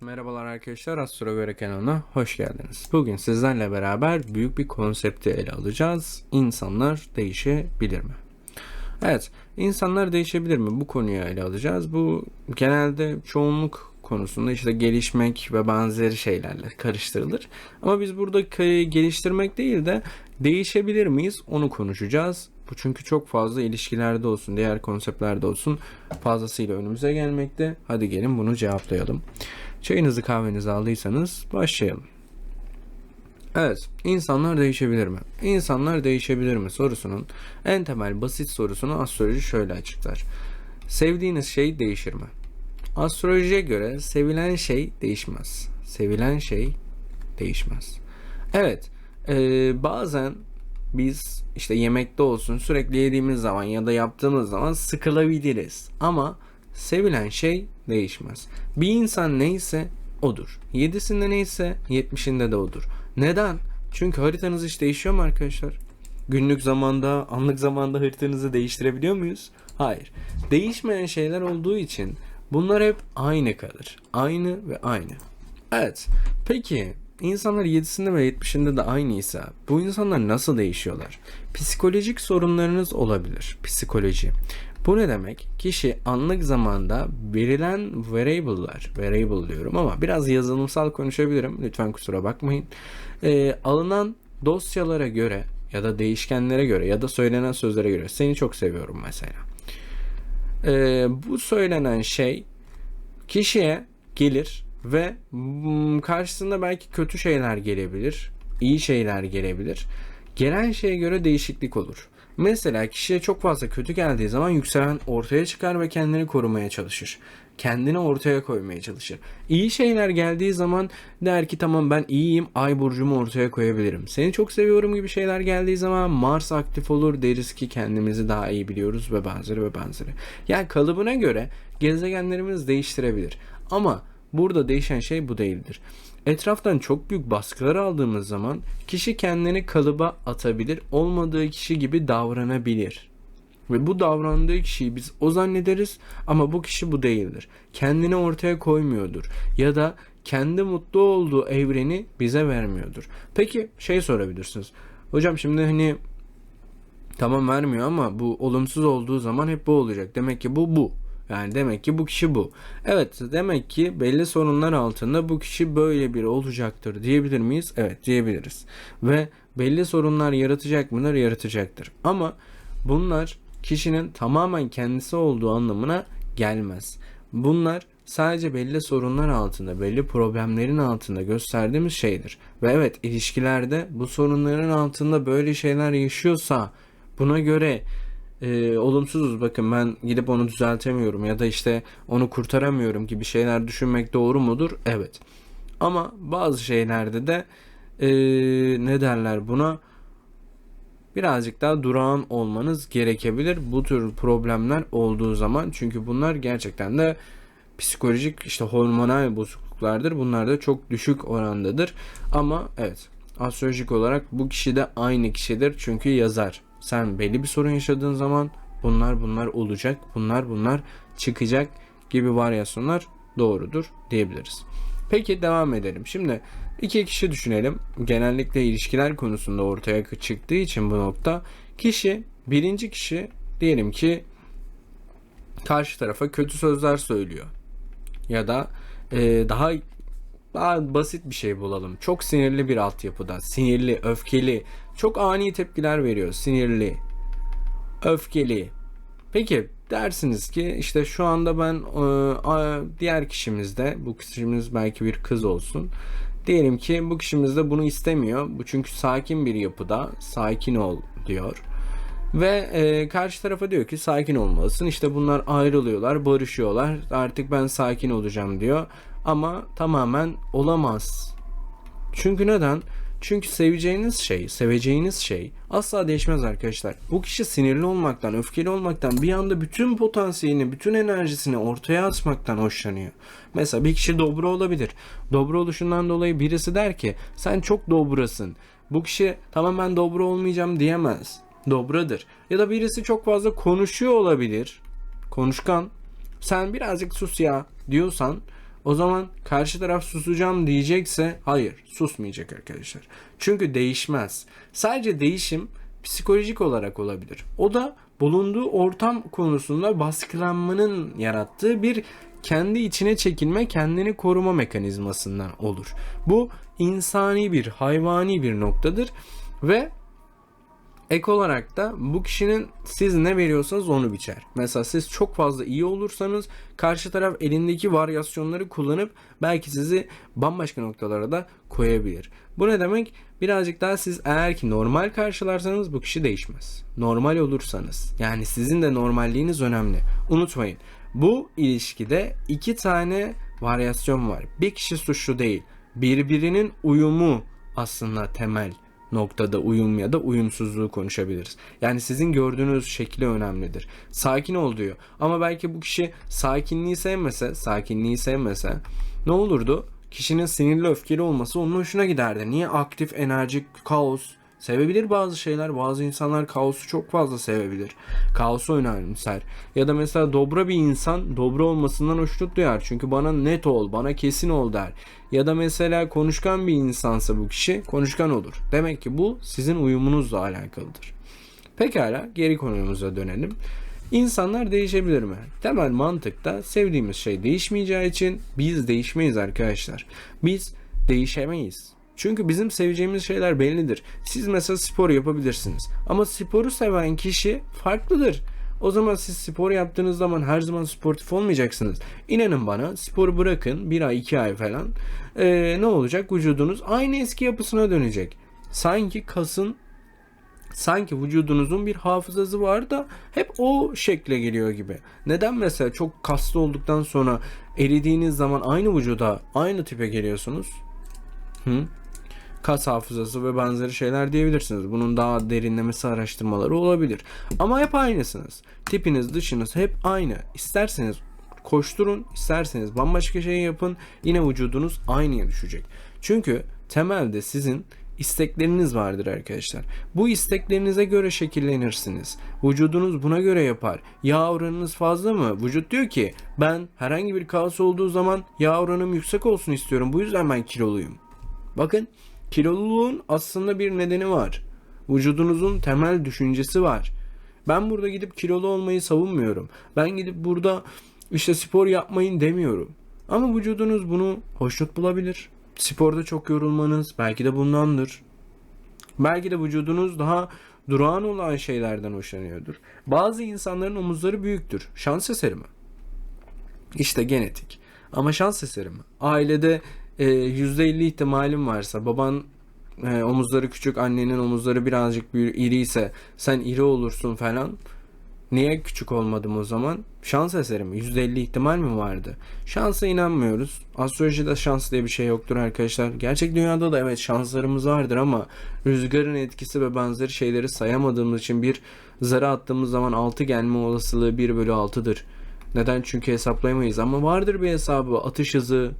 Merhabalar arkadaşlar Astro Göre kanalına hoş geldiniz. Bugün sizlerle beraber büyük bir konsepti ele alacağız. İnsanlar değişebilir mi? Evet, insanlar değişebilir mi? Bu konuyu ele alacağız. Bu genelde çoğunluk konusunda işte gelişmek ve benzeri şeylerle karıştırılır. Ama biz burada geliştirmek değil de değişebilir miyiz onu konuşacağız. Bu çünkü çok fazla ilişkilerde olsun, diğer konseptlerde olsun fazlasıyla önümüze gelmekte. Hadi gelin bunu cevaplayalım. Çayınızı kahvenizi aldıysanız başlayalım. Evet, insanlar değişebilir mi? İnsanlar değişebilir mi sorusunun en temel basit sorusunu astroloji şöyle açıklar. Sevdiğiniz şey değişir mi? Astrolojiye göre sevilen şey değişmez. Sevilen şey değişmez. Evet, eee, bazen biz işte yemekte olsun sürekli yediğimiz zaman ya da yaptığımız zaman sıkılabiliriz. Ama sevilen şey değişmez. Bir insan neyse odur. Yedisinde neyse yetmişinde de odur. Neden? Çünkü haritanız hiç değişiyor mu arkadaşlar? Günlük zamanda, anlık zamanda haritanızı değiştirebiliyor muyuz? Hayır. Değişmeyen şeyler olduğu için bunlar hep aynı kalır. Aynı ve aynı. Evet. Peki insanlar 7'sinde ve 70'inde de aynıysa bu insanlar nasıl değişiyorlar? Psikolojik sorunlarınız olabilir. Psikoloji. Bu ne demek? Kişi anlık zamanda verilen variable'lar, variable diyorum ama biraz yazılımsal konuşabilirim. Lütfen kusura bakmayın. Ee, alınan dosyalara göre ya da değişkenlere göre ya da söylenen sözlere göre seni çok seviyorum mesela. Ee, bu söylenen şey kişiye gelir ve mm, karşısında belki kötü şeyler gelebilir, iyi şeyler gelebilir. Gelen şeye göre değişiklik olur. Mesela kişiye çok fazla kötü geldiği zaman yükselen ortaya çıkar ve kendini korumaya çalışır. Kendini ortaya koymaya çalışır. İyi şeyler geldiği zaman der ki tamam ben iyiyim, ay burcumu ortaya koyabilirim. Seni çok seviyorum gibi şeyler geldiği zaman Mars aktif olur deriz ki kendimizi daha iyi biliyoruz ve benzeri ve benzeri. Yani kalıbına göre gezegenlerimiz değiştirebilir. Ama burada değişen şey bu değildir. Etraftan çok büyük baskılar aldığımız zaman kişi kendini kalıba atabilir, olmadığı kişi gibi davranabilir. Ve bu davrandığı kişiyi biz o zannederiz ama bu kişi bu değildir. Kendini ortaya koymuyordur ya da kendi mutlu olduğu evreni bize vermiyordur. Peki şey sorabilirsiniz. Hocam şimdi hani tamam vermiyor ama bu olumsuz olduğu zaman hep bu olacak. Demek ki bu bu. Yani demek ki bu kişi bu. Evet demek ki belli sorunlar altında bu kişi böyle biri olacaktır diyebilir miyiz? Evet diyebiliriz. Ve belli sorunlar yaratacak mıdır? Yaratacaktır. Ama bunlar kişinin tamamen kendisi olduğu anlamına gelmez. Bunlar sadece belli sorunlar altında, belli problemlerin altında gösterdiğimiz şeydir. Ve evet ilişkilerde bu sorunların altında böyle şeyler yaşıyorsa buna göre e, olumsuzuz bakın ben gidip onu düzeltemiyorum ya da işte onu kurtaramıyorum gibi şeyler düşünmek doğru mudur? Evet. Ama bazı şeylerde de e, ne derler buna birazcık daha durağan olmanız gerekebilir bu tür problemler olduğu zaman çünkü bunlar gerçekten de psikolojik işte hormonal bozukluklardır. Bunlar da çok düşük orandadır. Ama evet astrolojik olarak bu kişi de aynı kişidir çünkü yazar. Sen belli bir sorun yaşadığın zaman bunlar bunlar olacak, bunlar bunlar çıkacak gibi varyasyonlar doğrudur diyebiliriz. Peki devam edelim. Şimdi iki kişi düşünelim. Genellikle ilişkiler konusunda ortaya çıktığı için bu nokta kişi birinci kişi diyelim ki karşı tarafa kötü sözler söylüyor. Ya da e, daha daha basit bir şey bulalım. Çok sinirli bir altyapıda, sinirli, öfkeli, çok ani tepkiler veriyor. Sinirli, öfkeli. Peki dersiniz ki işte şu anda ben e, diğer kişimizde bu kişimiz belki bir kız olsun. Diyelim ki bu kişimiz de bunu istemiyor. Bu çünkü sakin bir yapıda, sakin ol diyor. Ve e, karşı tarafa diyor ki sakin olmalısın. İşte bunlar ayrılıyorlar, barışıyorlar. Artık ben sakin olacağım diyor. Ama tamamen olamaz. Çünkü neden? Çünkü seveceğiniz şey, seveceğiniz şey asla değişmez arkadaşlar. Bu kişi sinirli olmaktan, öfkeli olmaktan bir anda bütün potansiyelini, bütün enerjisini ortaya atmaktan hoşlanıyor. Mesela bir kişi dobra olabilir. Dobra oluşundan dolayı birisi der ki sen çok dobrasın. Bu kişi tamam ben dobra olmayacağım diyemez. Dobradır. Ya da birisi çok fazla konuşuyor olabilir. Konuşkan. Sen birazcık sus ya diyorsan O zaman karşı taraf susacağım diyecekse hayır susmayacak arkadaşlar. Çünkü değişmez. Sadece değişim psikolojik olarak olabilir. O da bulunduğu ortam konusunda baskılanmanın yarattığı bir kendi içine çekilme, kendini koruma mekanizmasından olur. Bu insani bir, hayvani bir noktadır ve Ek olarak da bu kişinin siz ne veriyorsanız onu biçer. Mesela siz çok fazla iyi olursanız karşı taraf elindeki varyasyonları kullanıp belki sizi bambaşka noktalara da koyabilir. Bu ne demek? Birazcık daha siz eğer ki normal karşılarsanız bu kişi değişmez. Normal olursanız yani sizin de normalliğiniz önemli. Unutmayın bu ilişkide iki tane varyasyon var. Bir kişi suçlu değil. Birbirinin uyumu aslında temel noktada uyum ya da uyumsuzluğu konuşabiliriz. Yani sizin gördüğünüz şekli önemlidir. Sakin ol diyor. Ama belki bu kişi sakinliği sevmese, sakinliği sevmese ne olurdu? Kişinin sinirli öfkeli olması onun hoşuna giderdi. Niye aktif, enerjik, kaos, Sevebilir bazı şeyler. Bazı insanlar kaosu çok fazla sevebilir. Kaosu önemser. Ya da mesela dobra bir insan dobra olmasından hoşnut duyar. Çünkü bana net ol, bana kesin ol der. Ya da mesela konuşkan bir insansa bu kişi konuşkan olur. Demek ki bu sizin uyumunuzla alakalıdır. Pekala geri konumuza dönelim. İnsanlar değişebilir mi? Temel mantıkta sevdiğimiz şey değişmeyeceği için biz değişmeyiz arkadaşlar. Biz değişemeyiz. Çünkü bizim seveceğimiz şeyler bellidir. Siz mesela spor yapabilirsiniz. Ama sporu seven kişi farklıdır. O zaman siz spor yaptığınız zaman her zaman sportif olmayacaksınız. İnanın bana sporu bırakın bir ay iki ay falan. Ee, ne olacak? Vücudunuz aynı eski yapısına dönecek. Sanki kasın sanki vücudunuzun bir hafızası var da hep o şekle geliyor gibi. Neden mesela çok kaslı olduktan sonra eridiğiniz zaman aynı vücuda aynı tipe geliyorsunuz? Hı? Kas hafızası ve benzeri şeyler diyebilirsiniz. Bunun daha derinlemesi araştırmaları olabilir. Ama hep aynısınız. Tipiniz, dışınız hep aynı. İsterseniz koşturun, isterseniz bambaşka şey yapın. Yine vücudunuz aynıya düşecek. Çünkü temelde sizin istekleriniz vardır arkadaşlar. Bu isteklerinize göre şekillenirsiniz. Vücudunuz buna göre yapar. Yağ oranınız fazla mı? Vücut diyor ki ben herhangi bir kaos olduğu zaman yağ oranım yüksek olsun istiyorum. Bu yüzden ben kiloluyum. Bakın Kiloluluğun aslında bir nedeni var. Vücudunuzun temel düşüncesi var. Ben burada gidip kilolu olmayı savunmuyorum. Ben gidip burada işte spor yapmayın demiyorum. Ama vücudunuz bunu hoşnut bulabilir. Sporda çok yorulmanız belki de bundandır. Belki de vücudunuz daha durağan olan şeylerden hoşlanıyordur. Bazı insanların omuzları büyüktür. Şans eseri mi? İşte genetik. Ama şans eseri mi? Ailede e, %50 ihtimalim varsa baban e, omuzları küçük annenin omuzları birazcık büyük, iri ise sen iri olursun falan. Niye küçük olmadım o zaman? Şans eseri mi? %50 ihtimal mi vardı? Şansa inanmıyoruz. Astrolojide şans diye bir şey yoktur arkadaşlar. Gerçek dünyada da evet şanslarımız vardır ama rüzgarın etkisi ve benzeri şeyleri sayamadığımız için bir zara attığımız zaman 6 gelme olasılığı 1 bölü 6'dır. Neden? Çünkü hesaplayamayız ama vardır bir hesabı. Atış hızı,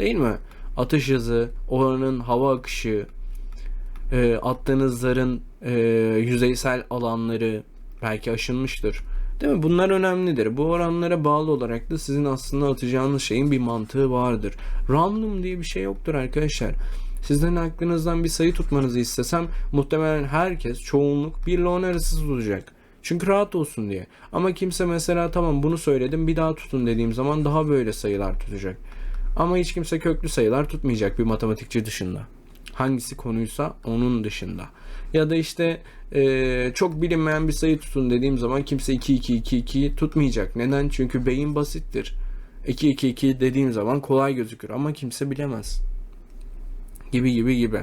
Değil mi? Atış hızı, oranın hava akışı, e, attığınız zarın e, yüzeysel alanları belki aşınmıştır. Değil mi? Bunlar önemlidir. Bu oranlara bağlı olarak da sizin aslında atacağınız şeyin bir mantığı vardır. Random diye bir şey yoktur arkadaşlar. Sizden aklınızdan bir sayı tutmanızı istesem muhtemelen herkes çoğunluk 1 ile 10 arası tutacak. Çünkü rahat olsun diye. Ama kimse mesela tamam bunu söyledim bir daha tutun dediğim zaman daha böyle sayılar tutacak. Ama hiç kimse köklü sayılar tutmayacak bir matematikçi dışında. Hangisi konuysa onun dışında. Ya da işte e, çok bilinmeyen bir sayı tutun dediğim zaman kimse 2 2 2 2 tutmayacak. Neden? Çünkü beyin basittir. 2 2 2 dediğim zaman kolay gözükür ama kimse bilemez. Gibi gibi gibi.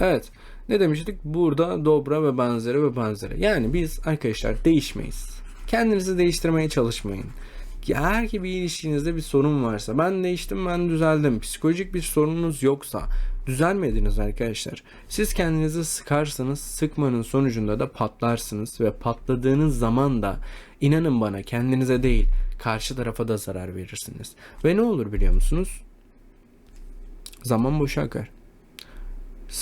Evet. Ne demiştik? Burada dobra ve benzeri ve benzeri. Yani biz arkadaşlar değişmeyiz. Kendinizi değiştirmeye çalışmayın eğer ki bir ilişkinizde bir sorun varsa ben değiştim ben düzeldim psikolojik bir sorununuz yoksa düzelmediniz arkadaşlar. Siz kendinizi sıkarsanız sıkmanın sonucunda da patlarsınız ve patladığınız zaman da inanın bana kendinize değil karşı tarafa da zarar verirsiniz. Ve ne olur biliyor musunuz? Zaman boşa akar.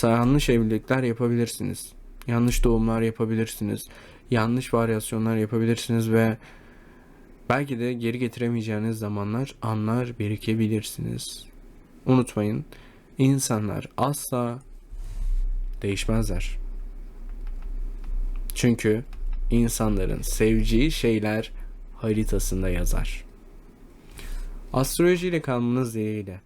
Yanlış evlilikler yapabilirsiniz. Yanlış doğumlar yapabilirsiniz. Yanlış varyasyonlar yapabilirsiniz ve Belki de geri getiremeyeceğiniz zamanlar, anlar birikebilirsiniz. Unutmayın, insanlar asla değişmezler. Çünkü insanların seveceği şeyler haritasında yazar. Astrolojiyle kalmanız dileğiyle.